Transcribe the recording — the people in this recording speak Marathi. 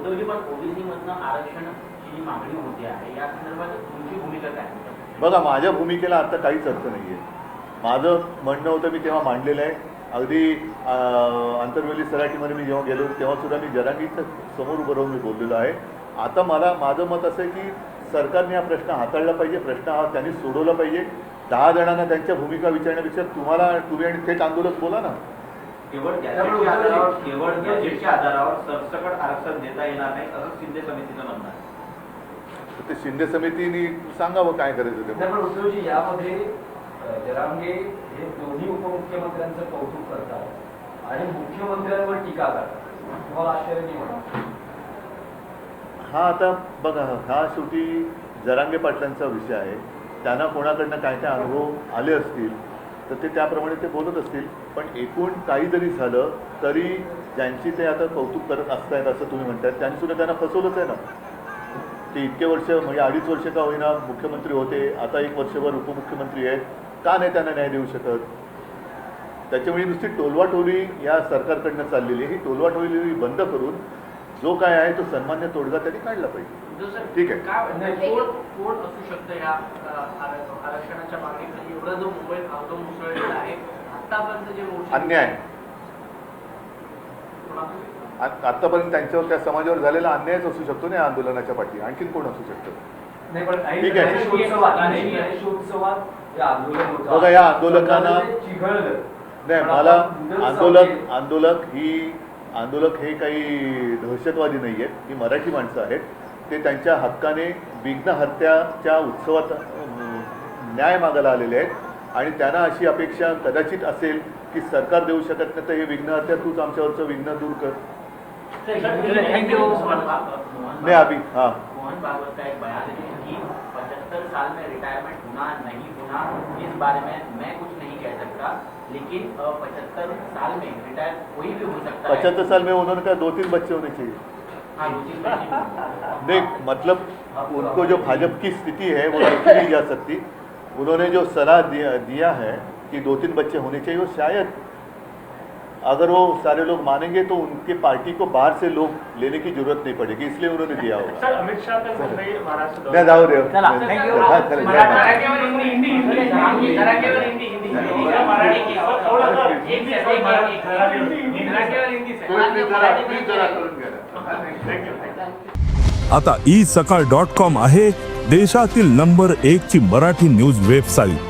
उद्धवजी पण आरक्षणाची जी मागणी होते आहे या संदर्भात तुमची भूमिका काय बघा माझ्या भूमिकेला आता काहीच अर्थ नाही आहे माझं म्हणणं होतं मी तेव्हा मांडलेलं आहे. अगदी आंतरवेली सराठीमध्ये मी जेव्हा गेलो तेव्हा सुद्धा मी जरांगीच्या समोर उभं राहून मी बोललेलो आहे. आता मला माझं मत असं आहे की सरकारने हा प्रश्न हाताळला पाहिजे प्रश्न हा त्यांनी सोडवला पाहिजे. दहा जणांना त्यांच्या भूमिका विचारण्यापेक्षा तुम्हाला तुम्ही आणि थेट आंदोलक बोला ना. केवळ गॅजेटच्या आधारावर केवळ गॅजेटच्या आधारावर सरसकट आरक्षण देता येणार नाही असं शिंदे समितीचं म्हणणं आहे. ते शिंदे समितीने सांगावं काय करायचं ते? पण उद्धवजी यामध्ये जरांगे हे दोन्ही उपमुख्यमंत्र्यांचं कौतुक करतात आणि मुख्यमंत्र्यांवर टीका करतात. तुम्हाला आश्चर्य नाही म्हणा हा आता बघा हा शेवटी जरांगे पाटलांचा विषय आहे. त्यांना कोणाकडनं काय काय अनुभव आले असतील तर ते त्याप्रमाणे ते बोलत असतील. पण एकूण काही जरी झालं तरी ज्यांची ते आता कौतुक करत असतायत असं तुम्ही म्हणताय त्यांनी सुद्धा त्यांना फसवलंच आहे ना. ते इतके वर्ष म्हणजे अडीच वर्ष का होईना मुख्यमंत्री होते आता एक वर्षभर उपमुख्यमंत्री आहेत. का नाही त्यांना न्याय देऊ शकत? त्याच्यामुळे नुसती टोलवाटोली या सरकारकडनं चाललेली ही टोलवाटोली बंद करून जो काय आहे तो सन्मान्य तोडगा त्यांनी काढला पाहिजे. ठीक आहे. काय वाटतं कोण कोण असू शकतं या अ, आर- आरक्षणाच्या मागणीसाठी एवढा जो मुंबईत आंदोलन मुसळलेला आहे आतापर्यंत जे मोर्चे अन्याय. आतापर्यंत त्यांच्यावर त्या समाजावर झालेला अन्यायच असू शकतो ना या आंदोलनाच्या पाठी. आणखीन कोण असू शकतं? नाही पण ऐन ठीक आहे. बघा, या आंदोलकांना- नाही मला आंदोलक. आंदोलक ही आंदोलक हे काही दहशतवादी नाही आहेत ही मराठी माणसं आहेत. ते त्यांच्या हक्काने विघ्न हत्याच्या उत्सवात न्याय मागायला आलेले आहेत. आणि त्यांना अशी अपेक्षा कदाचित असेल की सरकार देऊ शकत नाही तर हे विघ्न हत्या तूच आमच्यावरचं विघ्न दूर कर. नाही अभि हां. है पचहत्तर साल में रिटायरमेंट होना नहीं होना इस बारे में मैं कुछ नहीं कह सकता लेकिन पचहत्तर साल में रिटायर कोई भी हो सकता है। पचहत्तर साल में उन्होंने कहा दो तीन बच्चे होने चाहिए। हाँ नहीं मतलब उनको जो भाजपा की स्थिति है वो रखी नहीं जा सकती। उन्होंने जो सलाह दिया दिया है कि दो तीन बच्चे होने चाहिए वो शायद अगर वो सारे लोग मानेंगे तो उनके पार्टी को बाहर से लोग लेने की जरूरत नहीं पड़ेगी इसलिए उन्होंने दिया होगा। सर अमित शाह तर मुंबई महाराष्ट्र नाही जाऊ. आता ई सकाळ डॉट कॉम आहे देशातील नंबर एक ची मराठी न्यूज वेबसाईट.